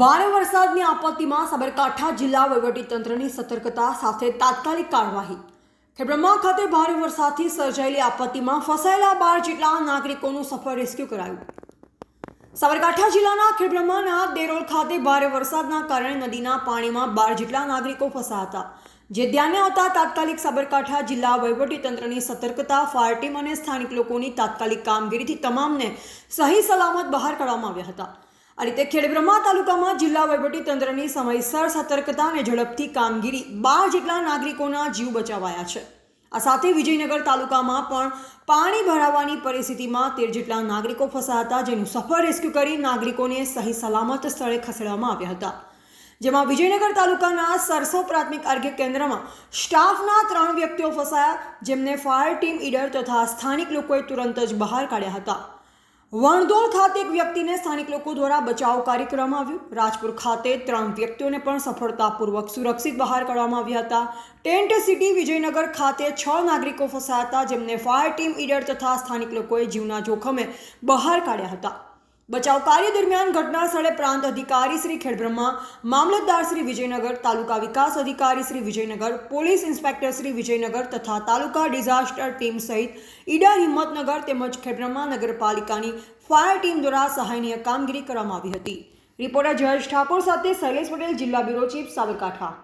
ભારે વરસાદની આપત્તિમાં સાબરકાંઠા જિલ્લા વહીવટીતંત્રની સતર્કતા સાથે તાત્કાલિક કાર્યવાહી. ખેબ્રહ્મા ખાતે ભારે વરસાદથી સર્જાયેલી આપત્તિમાં ફસાયેલા બાર જેટલા નાગરિકોનું સફળ રેસ્ક્યુ કરાયું. સાબરકાંઠા જિલ્લાના ખેડબ્રહ્માના દેરોલ ખાતે ભારે વરસાદના કારણે નદીના પાણીમાં બાર જેટલા નાગરિકો ફસાયા હતા. જે ધ્યાને આવતા તાત્કાલિક સાબરકાંઠા જિલ્લા વહીવટીતંત્રની સતર્કતા, ફાયર ટીમ અને સ્થાનિક લોકોની તાત્કાલિક કામગીરીથી તમામને સહી સલામત બહાર કાઢવામાં આવ્યા હતા. આ રીતે ખેડબ્રહ્મા તાલુકામાં જિલ્લા વહીવટીતંત્રની સમયસર સતર્કતા અને ઝડપથી કામગીરી બાર જેટલા નાગરિકોના જીવ બચાવાયા છે. આ સાથે વિજયનગર તાલુકામાં પણ પાણી ભરાવાની પરિસ્થિતિમાં તેર જેટલા નાગરિકો ફસાયા હતા, જેનું સફળ રેસ્ક્યુ કરી નાગરિકોને સહી સલામત સ્થળે ખસેડવામાં આવ્યા હતા. જેમાં વિજયનગર તાલુકાના સરસો પ્રાથમિક આરોગ્ય કેન્દ્રમાં સ્ટાફના ત્રણ વ્યક્તિઓ ફસાયા, જેમને ફાયર ટીમ ઈડર તથા સ્થાનિક લોકોએ તુરંત જ બહાર કાઢ્યા હતા. વણધોલ ખાતે એક વ્યક્તિને સ્થાનિક લોકો દ્વારા બચાવ કાર્યક્રમ આવ્યું. રાજપુર ખાતે ત્રણ વ્યક્તિઓને પણ સફળતાપૂર્વક સુરક્ષિત બહાર કાઢવામાં આવ્યા હતા. ટેન્ટ સિટી વિજયનગર ખાતે છ નાગરિકો ફસાયા હતા, જેમને ફાયર ટીમ ઈડર તથા સ્થાનિક લોકોએ જીવના જોખમે બહાર કાઢ્યા હતા. બચાવ કાર્ય દરમિયાન ઘટના સ્થળે પ્રાંત અધિકારી શ્રી ખેડબ્રહ્મા, મામલતદાર શ્રી વિજયનગર, તાલુકા વિકાસ અધિકારી શ્રી વિજયનગર, પોલીસ ઇન્સ્પેક્ટર શ્રી વિજયનગર તથા તાલુકા ડિઝાસ્ટર ટીમ સહિત ઈડા હિંમતનગર તેમજ ખેડબ્રહ્મા નગરપાલિકાની ફાયર ટીમ દ્વારા સહાયનીય કામગીરી કરવામાં આવી હતી. રિપોર્ટર જયેશ ઠાકોર સાથે શૈલેષ પટેલ, જિલ્લા બ્યુરો ચીફ સાબરકાંઠા.